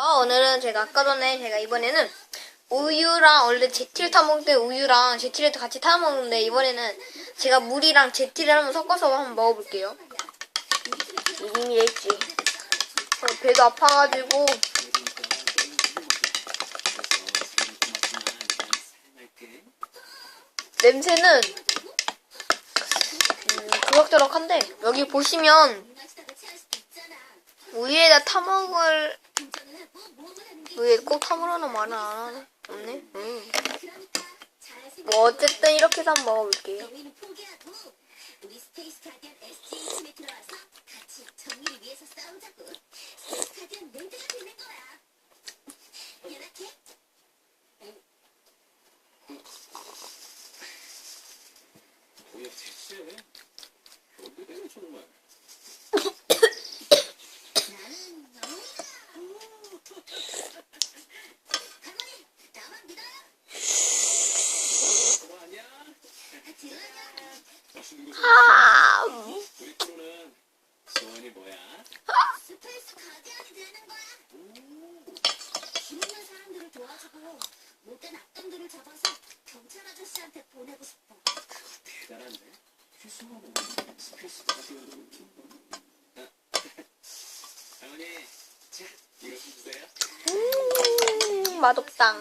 어, 오늘은 제가 아까 전에 제가 이번에는 우유랑 원래 제티를 타먹을 때 우유랑 제티를 같이 타먹는데 이번에는 제가 물이랑 제티를 한번 섞어서 한번 먹어볼게요. 이미 했지. 어, 배도 아파가지고 냄새는 음, 그럭저럭한데 여기 보시면 우유에다 타먹을 왜꼭 타먹으라는 말은 안 하네? 없네? 음. 뭐 어쨌든 이렇게 해서 한번 먹어볼게요. 너희는 포기하고 우리 스페이스 가디언 SG 팀에 들어와서 같이 정의를 위해서 싸우자고. 스페이스 가디언 랜드가 되는 거야. 연락해. 뭐야 대체 어디가 정말 나는 너무 할머니 나만 믿어요. 그거 아니야? 들어요. 맛있는 거 아, 음, 맛없다.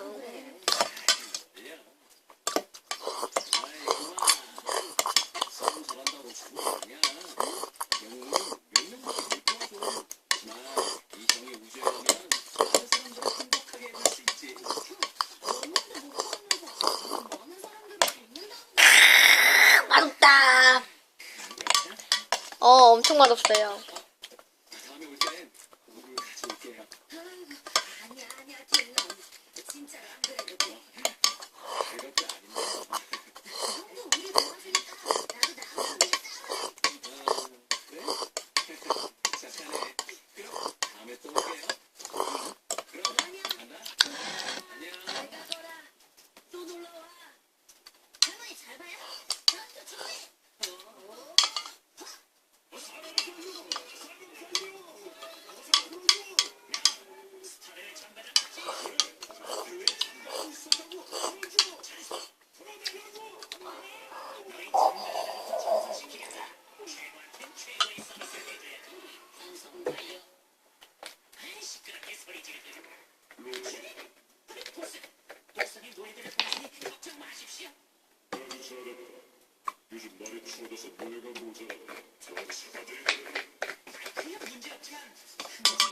맛없다. 어, 엄청 맛없어요. 다음에 올 땐 우유를 가져올게요 아이고, 아니야, 아니야, 딜런. 진짜로 안 그래도 돼. 별것도 아닌데 형도 우리 도와주니까 나도 나하고 싸워. 어, 그래? 자, 자네. 그럼 다음에 또 올게요. 그럼 간다. 안녕. 잘 가거라. 또 놀러 와. 할머니 잘 봐요. 저한테 준비. 요즘 날이 추워져서 노래가 모자라다. 더 잡아줘야 그냥 문제였지만 큰 문제가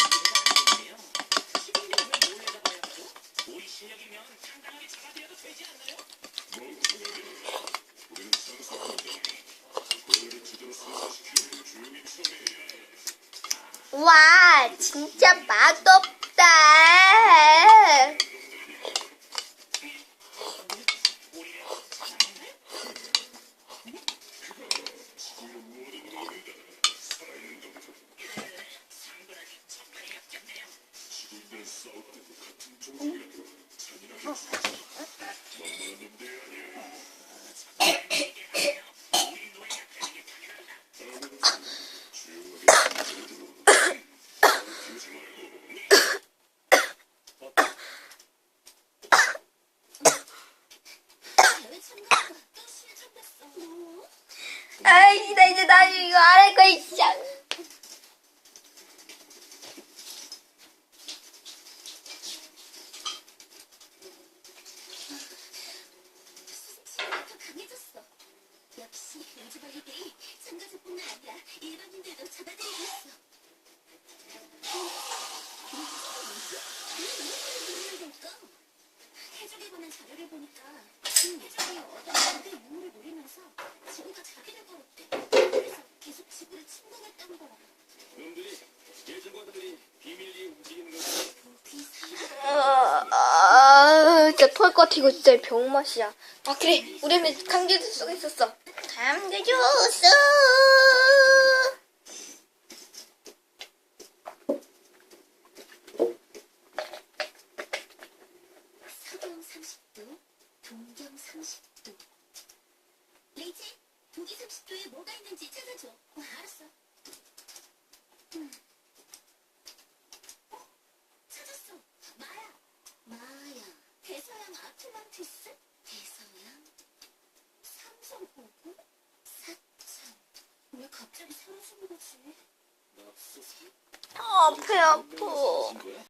아니에요. 11년 후에 몰래 잡아야 하죠. 우리 실력이면 당당하게 잡아들여도 되지 않나요? 멍청하게. 우리는 상상한다. 노래를 제대로 성사시키려면 조용히 처리해야 해. 와, 진짜 맛없다. 지구의 모든 놈이다. 살아있는 놈들. 지구인들은 싸울 때도 같은 종족이라도 잔인하게 죽지. 만만한 놈들이 아니야. 조용하게 들어줘. 비우지 말고. 대회 참가하고 또 시에 참갔어. 아이, 나 이제 나 이거 안할 거야, 진짜. 친구가 더 강해졌어. 역시 우주벌레들이 참가자뿐만 아니라 일반인들도 잡아들이고 있어. 해적에 관한 자료를 보니까 지금 해적이 어떤 모든 유물을 노리면서 지구가 자기를 걸었대. 그래서 계속 지구를 침공했다는 거야. 놈들이 예전과들이 비밀리에 움직이는 거지. 아, 털것 같아. 이거 진짜 병맛이야. 아, 그래. 우리 는 강제 주스 쓰고 있었어. 강제 주스! 서경 30도, 동경 30도. 레이첼, 동기 30도에 뭐가 있는지 찾아줘. 어, 알았어. 아, 배 아파. 거야?